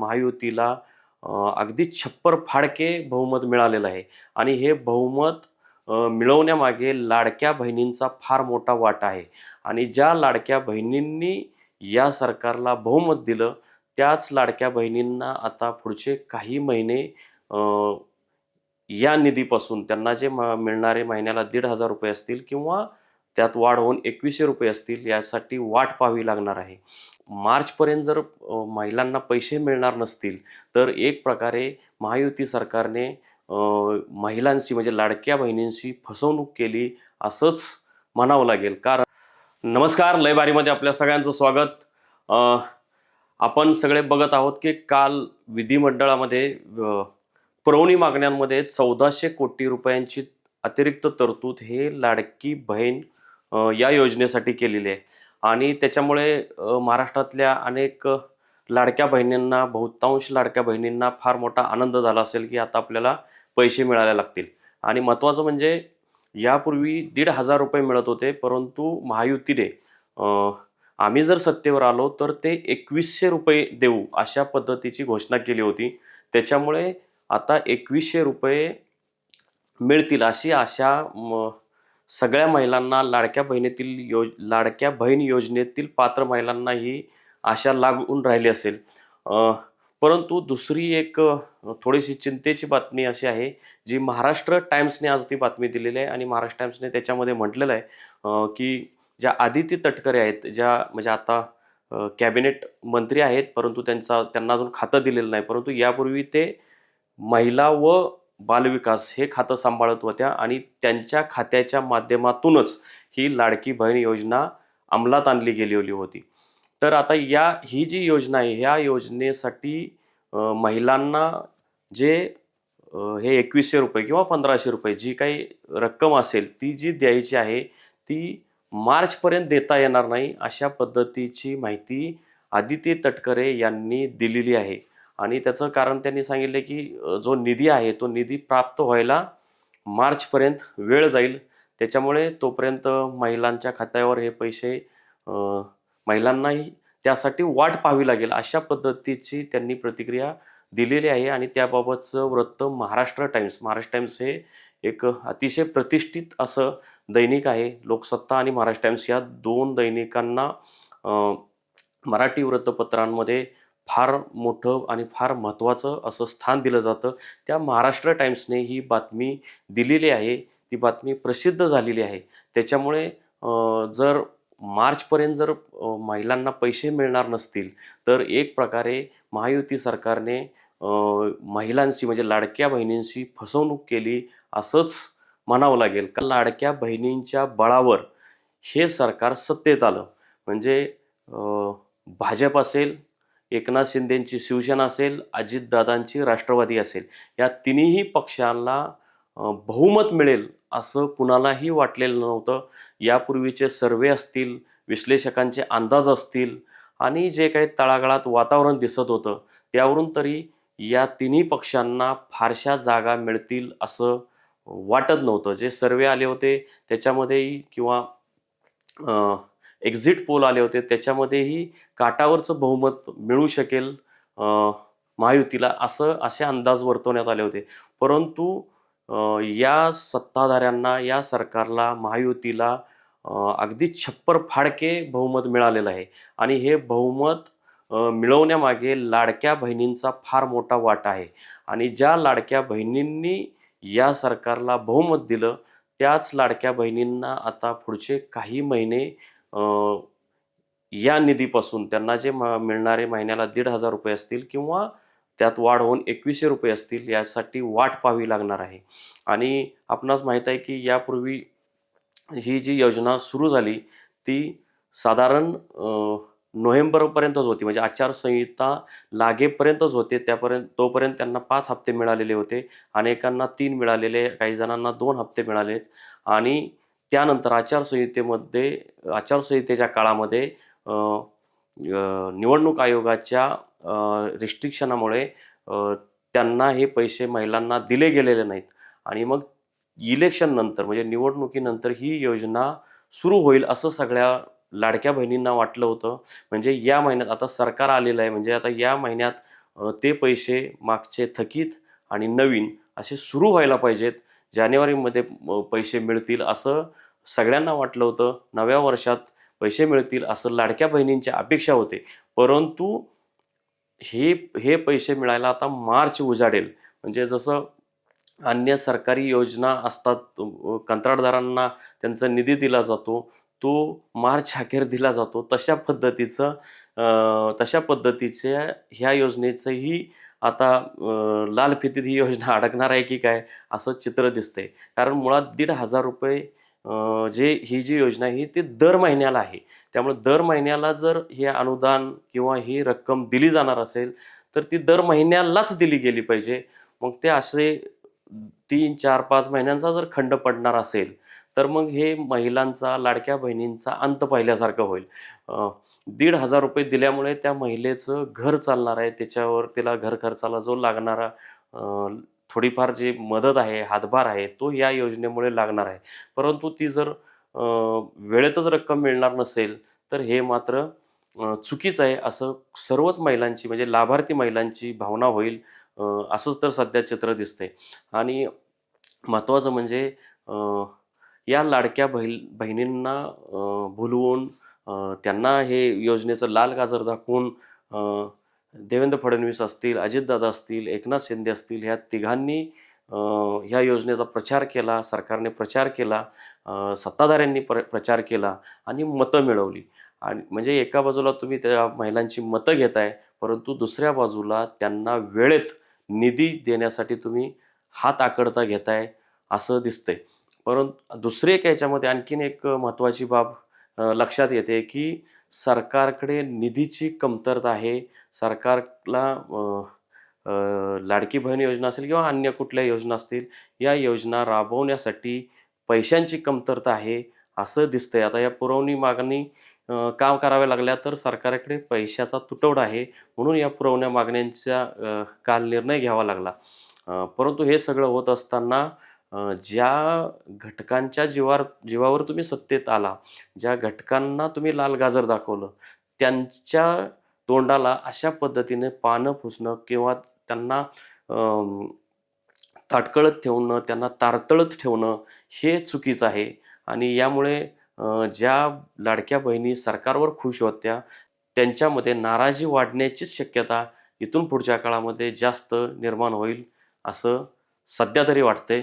महायुतीला अगदी छप्पर फाडके बहुमत मिळालेलं आहे. आणि हे बहुमत मिळवण्यामागे लाडक्या बहिणींचा फार मोठा वाटा आहे. आणि ज्या लाडक्या बहिणींनी या सरकारला बहुमत दिलं त्याच लाडक्या बहिणींना आता पुढचे काही महिने या निधीपासून त्यांना जे म- मिळणारे महिन्याला दीड हजार रुपये असतील किंवा त्यात वाढ होऊन एकवीसशे रुपये असतील यासाठी वाट पाहावी लागणार आहे. मार्चपर्यंत जर महिलांना पैसे मिळणार नसतील तर एक प्रकारे महायुती सरकारने महिलांशी म्हणजे लाडक्या बहिणींशी फसवणूक केली असंच म्हणावं लागेल. कारण नमस्कार लयबारीमध्ये आपल्या सगळ्यांचं स्वागत. आपण सगळे बघत आहोत की काल विधिमंडळामध्ये पुरवणी मागण्यांमध्ये चौदाशे कोटी रुपयांची अतिरिक्त तरतूद हे लाडकी बहीण या योजनेसाठी केलेली आहे. आणि त्याच्यामुळे महाराष्ट्रातल्या अनेक लाडक्या बहिणींना बहुतांश लाडक्या बहिणींना फार मोठा आनंद झाला असेल की आता आपल्याला पैसे मिळायला लागतील. आणि महत्त्वाचं म्हणजे यापूर्वी दीड हजार रुपये मिळत होते परंतु महायुतीने आम्ही जर सत्तेवर आलो तर ते एकवीसशे रुपये देऊ अशा पद्धतीची घोषणा केली होती. त्याच्यामुळे आता एकवीसशे रुपये मिळतील अशी आशा म, सगळ्या महिलांना लाडक्या बहिणीतील योज लाडक्या बहीण योजनेतील पात्र महिलांना ही आशा लागून राहिली असेल. परंतु दुसरी एक थोडीशी चिंतेची बातमी अशी आहे जी महाराष्ट्र टाइम्सने आज ती बातमी दिलेली आहे आणि महाराष्ट्र टाइम्सने त्याच्यामध्ये म्हटलेलं आहे की ज्या आदिती तटकरे आहेत ज्या म्हणजे आता कॅबिनेट मंत्री आहेत परंतु त्यांचा त्यांना अजून खातं दिलेलं नाही परंतु यापूर्वी ते महिला व बालविकास हे खातं सांभाळत होत्या आणि त्यांच्या खात्याच्या माध्यमातूनच ही लाडकी बहीण योजना अंमलात आणली गेलेली होती. तर आता या ही जी योजना आहे ह्या योजनेसाठी महिलांना जे हे एकवीसशे रुपये किंवा पंधराशे रुपये जी काही रक्कम असेल ती जी द्यायची आहे ती मार्चपर्यंत देता येणार नाही अशा पद्धतीची माहिती आदिती तटकरे यांनी दिलेली आहे. आणि त्याचं कारण त्यांनी सांगितले की जो निधी आहे तो निधी प्राप्त व्हायला मार्चपर्यंत वेळ जाईल. त्याच्यामुळे तोपर्यंत महिलांच्या खात्यावर हे पैसे महिलांनाही त्यासाठी वाट पाहावी लागेल अशा पद्धतीची त्यांनी प्रतिक्रिया दिलेली आहे. आणि त्याबाबतचं वृत्त महाराष्ट्र टाइम्स महाराष्ट्र टाइम्स हे एक अतिशय प्रतिष्ठित असं दैनिक आहे. लोकसत्ता आणि महाराष्ट्र टाइम्स या दोन दैनिकांना मराठी वृत्तपत्रांमध्ये फार मोठं आणि फार महत्त्वाचं असं स्थान दिलं जातं. त्या महाराष्ट्र टाईम्सने ही बातमी दिलेली आहे. ती बातमी प्रसिद्ध झालेली आहे. त्याच्यामुळे जर मार्चपर्यंत जर महिलांना पैसे मिळणार नसतील तर एक प्रकारे महायुती सरकारने महिलांशी म्हणजे लाडक्या बहिणींशी फसवणूक केली असंच म्हणावं लागेल. का लाडक्या बहिणींच्या बळावर हे सरकार सत्तेत आलं. म्हणजे भाजप असेल एकनाथ शिंदेंची शिवसेना असेल अजितदादांची राष्ट्रवादी असेल या तिन्ही पक्षांना बहुमत मिळेल असं कुणालाही वाटलेलं नव्हतं. यापूर्वीचे सर्वे असतील विश्लेषकांचे अंदाज असतील आणि जे काही तळागाळात वातावरण दिसत होतं त्यावरून तरी या तिन्ही पक्षांना फारशा जागा मिळतील असं वाटत नव्हतं. जे सर्वे आले होते त्याच्यामध्येही किंवा एक्झिट पोल आले होते. त्याच्यामध्येही काटावरचं बहुमत मिळू शकेल महायुतीला असं असे अंदाज वर्तवण्यात आले होते. परंतु या सत्ताधाऱ्यांना या सरकारला महायुतीला अगदी छप्पर फाडके बहुमत मिळालेलं आहे. आणि हे बहुमत मिळवण्यामागे लाडक्या बहिणींचा फार मोठा वाटा आहे. आणि ज्या लाडक्या बहिणींनी या सरकारला बहुमत दिलं त्याच लाडक्या बहिणींना आता पुढचे काही महिने या निधीपासून त्यांना जे म- मिळणारे महिन्याला दीड हजार रुपये असतील किंवा त्यात वाढ होऊन एकवीसशे रुपये असतील यासाठी वाट पाहावी लागणार आहे. आणि आपणास माहीत आहे की यापूर्वी ही जी योजना सुरू झाली ती साधारण नोव्हेंबरपर्यंतच होती. म्हणजे आचारसंहिता लागेपर्यंतच होते. त्यापर्यंत तोपर्यंत त्यांना पाच हप्ते मिळालेले होते अनेकांना तीन मिळालेले काही जणांना दोन हप्ते मिळाले आणि त्यानंतर आचारसंहितेमध्ये आचारसंहितेच्या काळामध्ये निवडणूक आयोगाच्या रिस्ट्रिक्शनामुळे त्यांना हे पैसे महिलांना दिले गेलेले नाहीत. आणि मग इलेक्शन नंतर म्हणजे निवडणुकीनंतर ही योजना सुरू होईल असं सगळ्या लाडक्या बहिणींना वाटलं होतं. म्हणजे या महिन्यात आता सरकार आलेलं आहे म्हणजे आता या महिन्यात ते पैसे मागचे थकीत आणि नवीन असे सुरू व्हायला पाहिजेत. जानेवारीमध्ये पैसे मिळतील असं सगळ्यांना वाटलं होतं. नव्या वर्षात पैसे मिळतील असं लाडक्या बहिणींच्या अपेक्षा होते. परंतु हे हे पैसे मिळायला आता मार्च उजाडेल. म्हणजे जसं अन्य सरकारी योजना असतात कंत्राटदारांना त्यांचा निधी दिला जातो तो मार्च अखेर दिला जातो. तशा पद्धतीचं तशा पद्धतीच्या ह्या योजनेचंही आता लाल फितीत ही योजना अडकणार आहे की काय असं चित्र दिसतंय. कारण मुळात दीड हजार रुपये जे ही जी योजना आहे ही ती दर महिन्याला आहे. त्यामुळे दर महिन्याला जर हे अनुदान किंवा ही रक्कम दिली जाणार असेल तर ती दर महिन्यालाच दिली गेली पाहिजे. मग ते असे तीन चार पाच महिन्यांचा जर खंड पडणार असेल तर मग हे महिलांचा लाडक्या बहिणींचा अंत पाहिल्यासारखं होईल. दीड हजार रुपये दिल्यामुळे त्या महिलेचं घर चालणार आहे. त्याच्यावर तिला घर खर्चाला जो लागणारा थोडीफार जी मदत आहे हातभार आहे तो या योजनेमुळे लागणार आहे. परंतु ती जर वेळेतच रक्कम मिळणार नसेल तर हे मात्र चुकीचं आहे असं सर्वच महिलांची म्हणजे लाभार्थी महिलांची भावना होईल असंच तर सध्या चित्र दिसते आणि महत्त्वाचं म्हणजे या लाडक्या बहि बहिणींना भुलवून त्यांना हे योजनेचं लाल गाजर दाखवून देवेंद्र फडणवीस असतील अजितदादा असतील एकनाथ शिंदे असतील ह्या तिघांनी ह्या योजनेचा प्रचार केला सरकारने प्रचार केला सत्ताधाऱ्यांनी प्र प्रचार केला आणि मतं मिळवली. आणि म्हणजे एका बाजूला तुम्ही त्या महिलांची मतं घेताय परंतु दुसऱ्या बाजूला त्यांना वेळेत निधी देण्यासाठी तुम्ही हात आकडता घेताय असं दिसतंय. परंतु दुसरे एक याच्यामध्ये आणखीन एक महत्त्वाची बाब लक्षात येते की सरकारकडे निधीची कमतरता आहे. सरकारला लाडकी बहीण योजना असेल किंवा अन्य कुठल्या योजना असतील या योजना राबवण्यासाठी पैशांची कमतरता आहे असं दिसतंय. आता या पुरवणी मागणी काम का कराव्या लागल्या तर सरकारकडे पैशाचा तुटवडा आहे. म्हणून या पुरवण्या मागण्यांचा काल निर्णय घ्यावा लागला. परंतु हे सगळं होत असताना ज्या घटकांच्या जीवावर जीवावर तुम्ही सत्तेत आला ज्या घटकांना तुम्ही लाल गाजर दाखवलं त्यांच्या तोंडाला अशा पद्धतीने पानं पुसणं किंवा त्यांना ताटकळत ठेवणं त्यांना तारतळत ठेवणं हे चुकीचं आहे. आणि यामुळे ज्या लाडक्या बहिणी सरकारवर खुश होत्या त्यांच्यामध्ये नाराजी वाढण्याचीच शक्यता इथून पुढच्या काळामध्ये जास्त निर्माण होईल असं सध्या तरी वाटतंय.